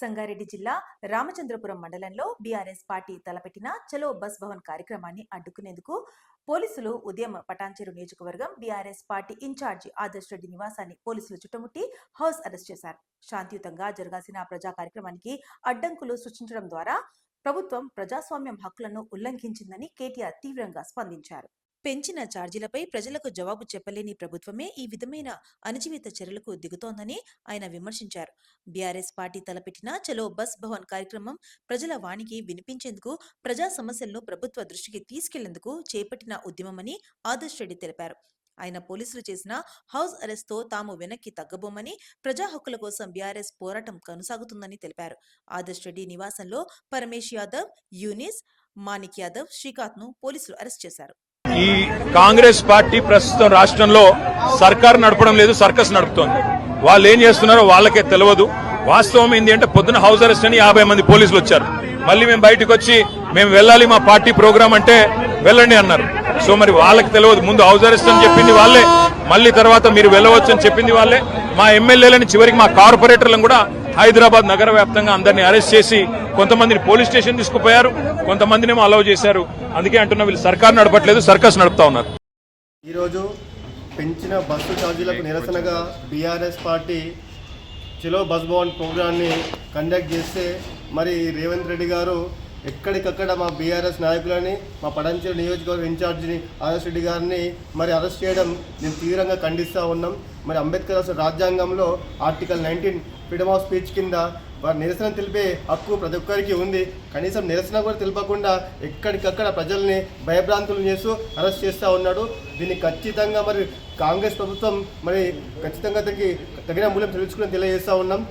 సంగారెడ్డి జిల్లా రామచంద్రపురం మండలంలో BRS party తలపెట్టిన చలో బస్ భవన్ కార్యక్రమాన్ని అడ్డుకునేందుకు పోలీసులు ఉదయం పటాన్చెరు నియోజకవర్గం BRS party incharge Adarsh Reddy నివాసాన్ని పోలీసులు చుట్టుముట్టి హౌస్ అరెస్ట్ చేశారు. శాంతియుతంగా జరగాల్సిన ప్రజా కార్యక్రమానికి అడ్డంకులు సృష్టించడం ద్వారా ప్రభుత్వం ప్రజాస్వామ్యం హక్కులను ఉల్లంఘించిందని కేటీఆర్ తీవ్రంగా స్పందించారు. పెంచిన ఛార్జీలపై ప్రజలకు జవాబు చెప్పలేని ప్రభుత్వమే ఈ విధమైన అణచివేత చర్యలకు దిగుతోందని ఆయన విమర్శించారు. బీఆర్ఎస్ పార్టీ తలపెట్టిన చలో బస్ భవన్ కార్యక్రమం ప్రజల వాణికి వినిపించేందుకు ప్రజా సమస్యలను ప్రభుత్వ దృష్టికి తీసుకెళ్ళేందుకు చేపట్టిన ఉద్యమమని ఆదర్శ్ రెడ్డి తెలిపారు. ఆయన పోలీసులు చేసిన హౌస్ అరెస్ట్తో తాము వెనక్కి తగ్గబోమని ప్రజా హక్కుల కోసం బీఆర్ఎస్ పోరాటం కొనసాగుతుందని తెలిపారు. ఆదర్శ్ రెడ్డి నివాసంలో పరమేష్ యాదవ్ యూనిస్ మాణిక్ యాదవ్ శ్రీకాంత్ను పోలీసులు అరెస్ట్ చేశారు. ఈ కాంగ్రెస్ పార్టీ ప్రస్తుతం రాష్ట్రంలో సర్కార్ నడపడం లేదు సర్కస్ నడుపుతోంది. వాళ్ళు ఏం చేస్తున్నారో వాళ్ళకే తెలియదు. వాస్తవం ఏంటి అంటే పొద్దున హౌస్ అరెస్ట్ అని యాభై మంది పోలీసులు వచ్చారు. మళ్ళీ మేము బయటకు వచ్చి మేము వెళ్ళాలి మా పార్టీ ప్రోగ్రామ్ అంటే వెళ్ళండి అన్నారు. సో మరి వాళ్ళకి తెలియదు. ముందు హౌస్ అరెస్ట్ అని చెప్పింది వాళ్ళే. మళ్ళీ తర్వాత మీరు వెళ్ళవచ్చు అని చెప్పింది వాళ్ళే. మా ఎమ్మెల్యేలని చివరికి మా కార్పొరేటర్లను కూడా హైదరాబాద్ నగర వ్యాప్తంగా అందరినీ అరెస్ట్ చేసి కొంతమందిని పోలీస్ స్టేషన్ తీసుకుపోయారు. కొంతమందినేమో అలౌ చేశారు. అందుకే అంటున్నా వీళ్ళు సర్కార్ నడపట్లేదు సర్కస్ నడుపుతా ఉన్నారు. ఈరోజు పెంచిన బస్సు ఛార్జీలకు నిరసనగా బీఆర్ఎస్ పార్టీ చలో బస్ భవన్ ప్రోగ్రాన్ని కండక్ట్ చేస్తే మరి రేవంత్ రెడ్డి గారు ఎక్కడికక్కడ మా బీఆర్ఎస్ నాయకులని మా పడంచెరు నియోజకవర్గ ఇన్ఛార్జిని ఆర్ఎస్ రెడ్డి గారిని మరి అరెస్ట్ చేయడం మేము తీవ్రంగా ఖండిస్తూ ఉన్నాం. మరి అంబేద్కర్ రాజ్యాంగంలో article nineteen freedom of speech కింద వారి నిరసన తెలిపే హక్కు ప్రతి ఒక్కరికి ఉంది. కనీసం నిరసన కూడా తెలిపకుండా ఎక్కడికక్కడ ప్రజల్ని భయభ్రాంతులు చేస్తూ అరెస్ట్ చేస్తూ ఉన్నాడు. దీన్ని ఖచ్చితంగా మరి కాంగ్రెస్ ప్రభుత్వం మరి ఖచ్చితంగా తగ్గి తగిన మూల్యం తెలుసుకుని తెలియజేస్తూ ఉన్నాం.